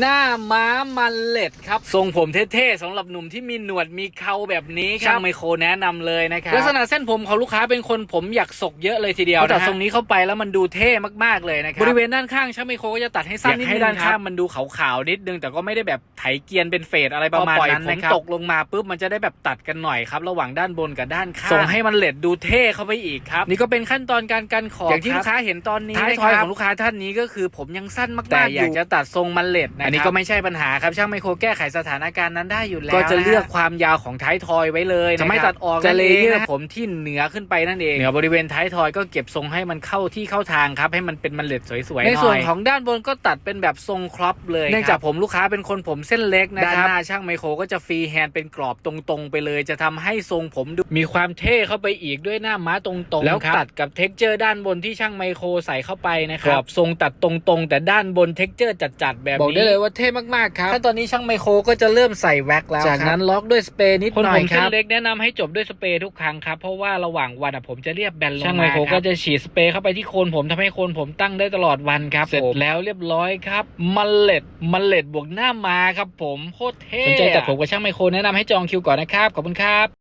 หน้าม้ามันเล็ดครับทรงผมเท่ๆสำหรับหนุ่มที่มีหนวดมีเคราแบบนี้ครับช่างไมโครแนะนำเลยนะครับลักษณะเส้นผมของลูกค้าเป็นคนผมอยากศกเยอะเลยทีเดียวตัดทรงนี้เข้าไปแล้วมันดูเท่มากๆเลยนะครับบริเวณด้านข้างช่างไมโครก็จะตัดให้สั้นนิดนึงให้ด้านข้างมันดูขาวๆนิดนึงแต่ก็ไม่ได้แบบไถเกรียนเป็นเฟดอะไรประมาณนั้นนะครับตกลงมาปุ๊บมันจะได้แบบตัดกันหน่อยครับระหว่างด้านบนกับด้านข้างส่งให้มันเล็ดดูเท่เข้าไปอีกครับนี่ก็เป็นขั้นตอนการกันขอบอย่างที่ลูกค้าเห็นตอนนี้ท้ายทอยของลูกค้าท่านนี้ก็คือผมยังสั้นมากๆแต่อยากจะตัดทรงมันเล็ดนะอันนี้ก็ไม่ใช่ปัญหาครับช่างไมโครแก้ไขสถานการณ์นั้นได้อยู่แล้วก็จะเลือกความยาวของท้ายทอยไว้เลยจะไม่ตัดออกจะเลเยอร์ผมที่เหนือขึ้นไปนั่นเองเหนือบริเวณท้ายทอยก็เก็บทรงให้มันเข้าที่เข้าทางครับให้มันเป็นมันเล็ดสวยๆในส่วนของด้านบนก็ตัดเป็นแบบทรงครอปเลยเนื่องจากผมลูกค้าเป็นคนผมเส้นเล็กนะครับด้านหน้าช่างไมโครก็จะฟรีแฮนด์เป็นกรอบตรงๆ ไปเลย จะทำให้ทรงผมดูมีความเท่เข้าไปอีกด้วยหน้าม้าตรงๆแล้วตัดกับเท็กเจอร์ด้านบนที่ช่างไมโครใส่เข้าไปนะครับกรอบทรงตัดตรงๆ แต่ด้านบนเท็กเจอร์จัดๆแบบนี้บอกได้เลยว่าเท่มากๆครับขั้นตอนนี้ช่างไมโครก็จะเริ่มใส่แว็กแล้วจากนั้นล็อกด้วยสเปรย์นิดหน่อยครับคนผมเส้นเล็กแนะนำให้จบด้วยสเปรย์ทุกครั้งครับเพราะว่าระหว่างวันอะผมจะเรียบแบนลงมาช่างไมโครก็จะฉีดสเปรย์เข้าไปที่โคนผมทำให้โคนผมตั้งได้ตลอดวันครับเสร็จแล้วเรียบร้อยครับมันเล็ดมันเล็ดบวกหน้ามาครับผมโคตรเท่สนใจตัดผมกับช่างไมโครแนะนำให้จองคิวก่อนนะครับขอบคุณครับ